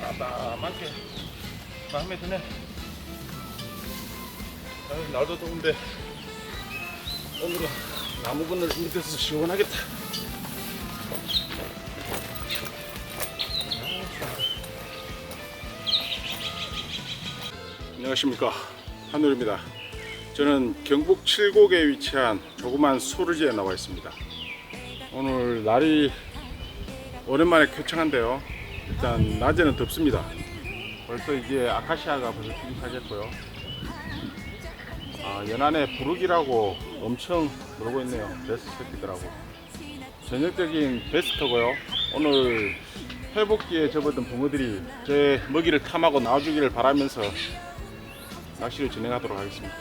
까다맣게 마음에 드네. 아유, 날도 더운데 오늘은 나무 그늘 밑에서 시원하겠다. 안녕하십니까 한울입니다. 저는 경북 칠곡에 위치한 조그만 소르지에 나와 있습니다. 오늘 날이 오랜만에 쾌청한데요. 일단 낮에는 덥습니다. 벌써 이제 아카시아가 벌써 피기 시작했고요. 아, 연안에 부르기라고 엄청 놀고 있네요. 베스트 새끼들하고. 전형적인 베스트고요. 오늘 회복기에 접어든 붕어들이 제 먹이를 탐하고 나와주기를 바라면서 낚시를 진행하도록 하겠습니다.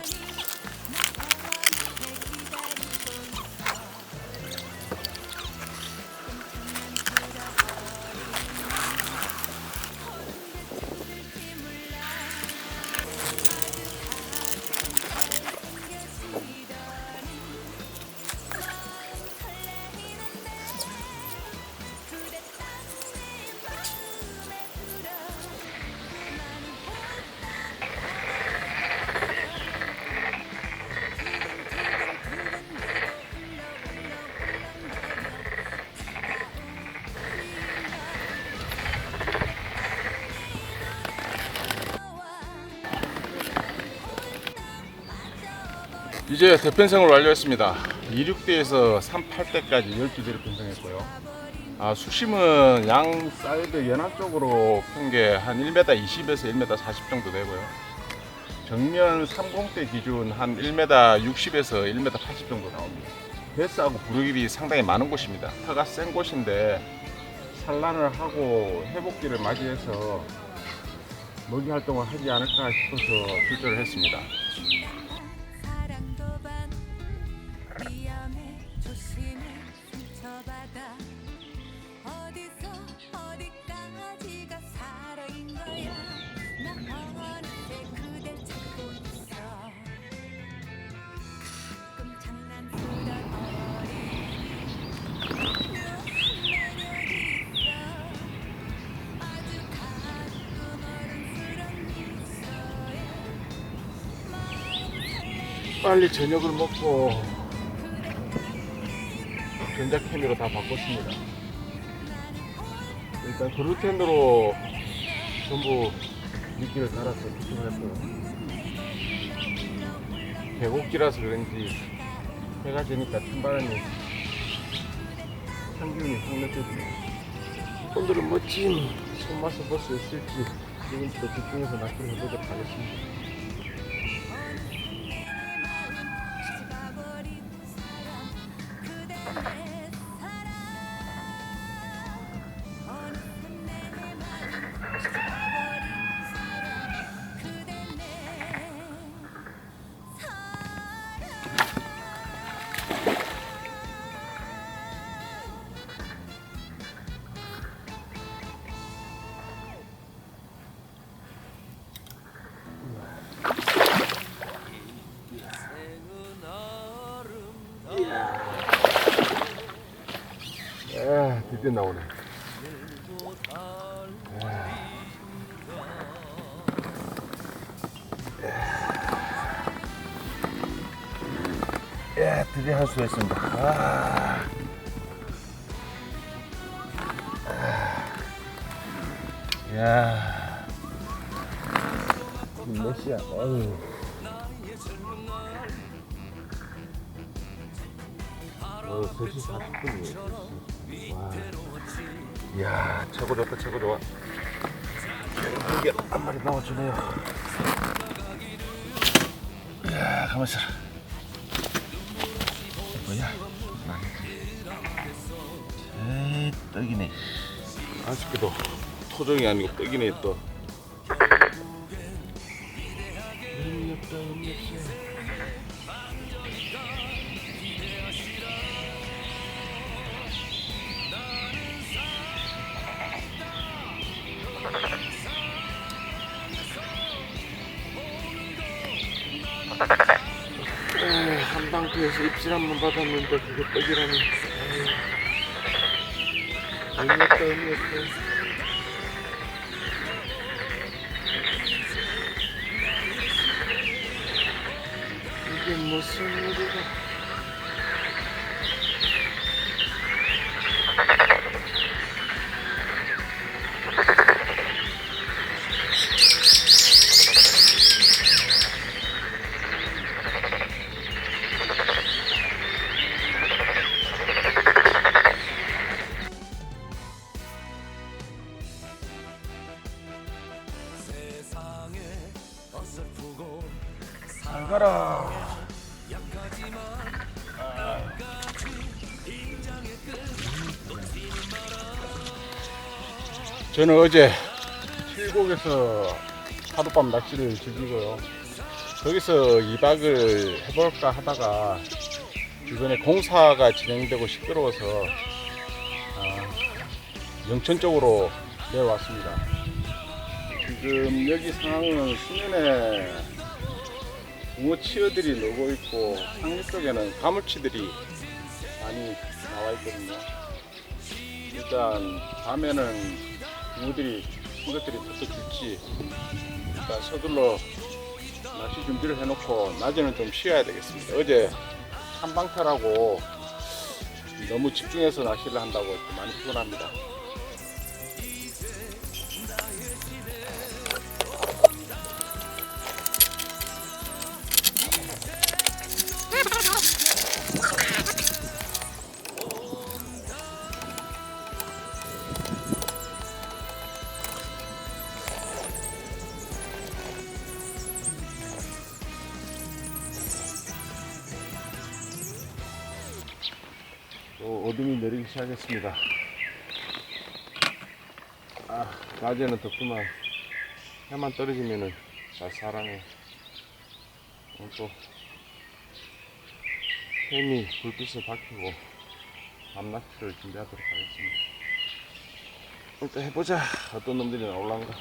이제 대편성을 완료했습니다. 26대에서 38대까지 12대를 편성했고요. 아, 수심은 양 사이드 연안 쪽으로 큰게한 1m 20에서 1m 40 정도 되고요. 정면 30대 기준 한 1m 60에서 1m 80 정도 나옵니다. 베스하고 부르길이 상당히 많은 곳입니다. 터가 센 곳인데 산란을 하고 회복기를 맞이해서 먹이 활동을 하지 않을까 싶어서 출조를 했습니다. 빨리 저녁을 먹고 전자케미로 다 바꿨습니다. 일단 글루텐으로 전부 미끼를 달아서 피팅을 했어요. 계곡기라서 그런지 해가 지니까 찬바람이 향기운이 확 느껴지네요. 오늘은 멋진 수 있을지 지금부터 집중해서 낚시를 해보도록 하겠습니다. 나오네. 야, 드디어 할 수 있습니다. 아. 아. 야. 몇 시야? 어휴. 어, 3시 40분이에요. 와. 이야, 최고 좋다, 최고 좋아. 이게 한 마리 나와주네요. 이야, 가만 있어라. 뭐야? 떡이네. 아쉽게도 토종이 아니고 떡이네, 또. 어, 에이, 한방피에서 입질 한 번 받았는데 그게 떡이라니. 의미없다 의미없다 이게 무슨 일이야? 저는 어제 칠곡에서 하룻밤 낚시를 즐기고요. 거기서 2박을 해볼까 하다가 주변에 공사가 진행되고 시끄러워서 아, 영천 쪽으로 내려왔습니다. 지금 여기 상황은 수면에 붕어 치어들이 놀고 있고 상류 쪽에는 가물치들이 많이 나와 있거든요. 일단 밤에는 붕어들이 이것들이 붙어줄지 일단 서둘러 낚시 준비를 해놓고 낮에는 좀 쉬어야 되겠습니다. 어제 한방탈하고 너무 집중해서 낚시를 한다고 좀 많이 피곤합니다. 어둠이 내리기 시작했습니다. 아, 낮에는 덥지만 해만 떨어지면은 잘 살아네. 또 햄이 불빛을 밝히고 밤낚시를 준비하도록 하겠습니다. 일단 해보자. 어떤 놈들이 나올란가.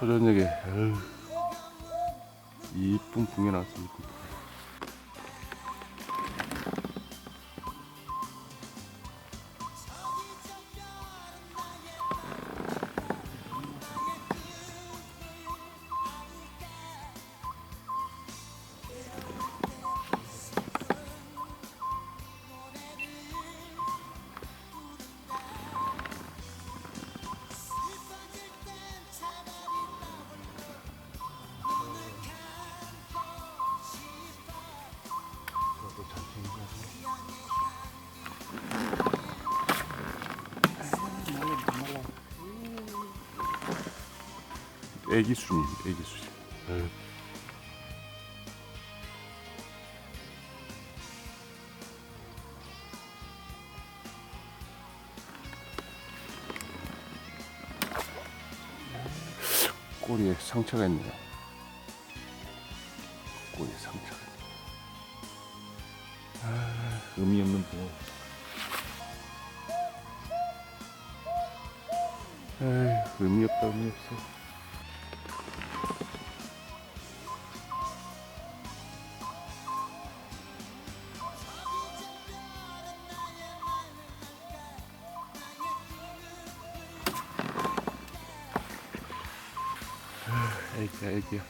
초저녁에 이쁜 붕이 나왔습니다. 애기 수님, 애기 수님. 네. 꼬리에 상처가 있네요. 꼬리에 상처가 있네. 아, 의미 없는 부 에휴, 의미 없다, 의미 없어. 애기야,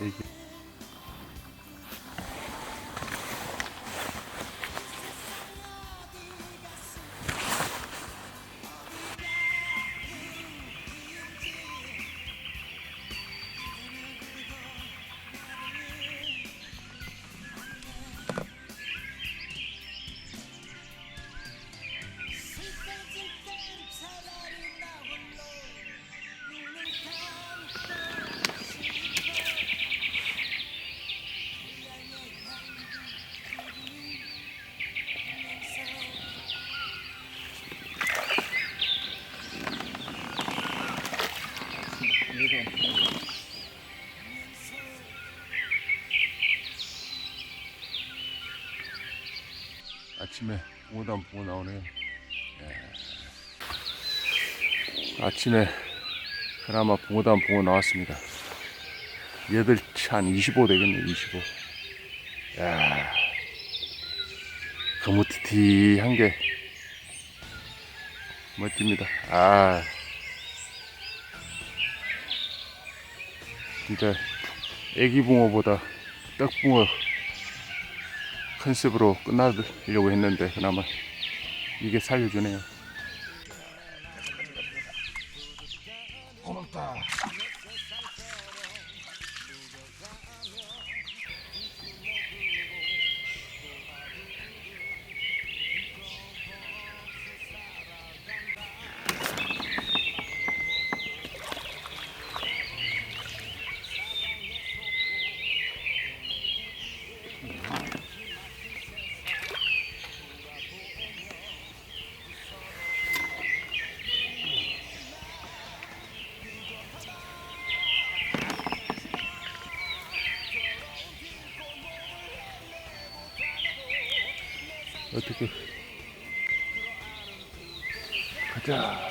애 아침에 붕어담 붕어 나오네요. 예. 아침에 그나마 붕어담 붕어 나왔습니다. 여덟치 한25 되겠네, 25. 야 거무튀튀한 게 멋집니다. 아, 진짜 애기 붕어보다 떡붕어 컨셉으로 끝나려고 했는데 그나마 이게 살려주네요. 고맙다. 어떻게 가자.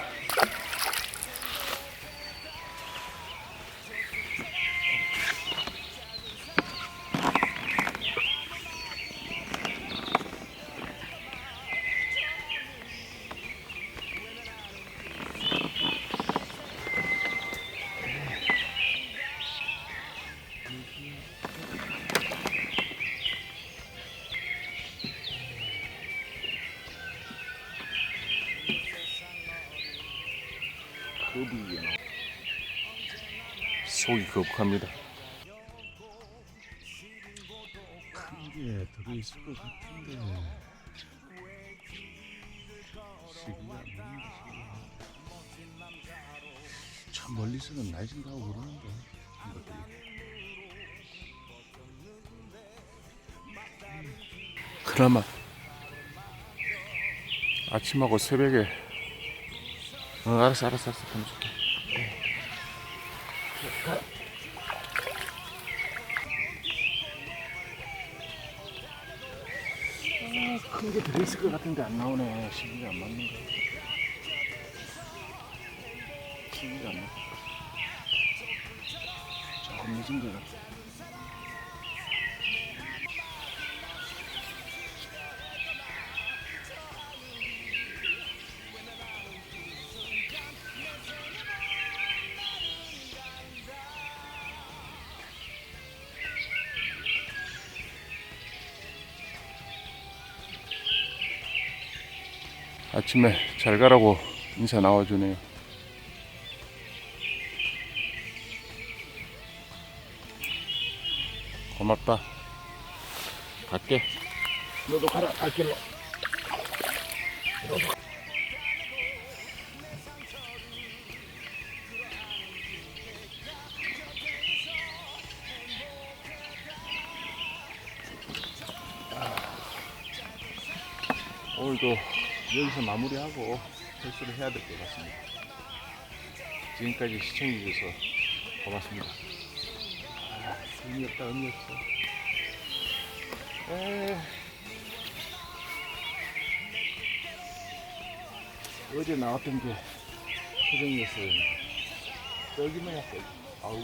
속이 거북합니다. 큰게 들어있을 것 같은데. 참 멀리서는 날씬하고 그러는데. 그나마 아침하고 새벽에 어 알았어 알았어 알았어 큰 게 들어있을 것 같은데 안 나오네. 시기가 안 맞는 거. 시기가 안 맞. 조금 늦은 것 같아. 아침에 잘 가라고 인사 나와주네요. 고맙다. 갈게. 너도 가라, 갈길로. 오늘도 여기서 마무리하고 철수를 해야 될 것 같습니다. 지금까지 시청해주셔서 고맙습니다. 아, 의미 없다, 의미 없어. 에이. 어제 나왔던 게 표정이었어요. 떡이면 약간 아우.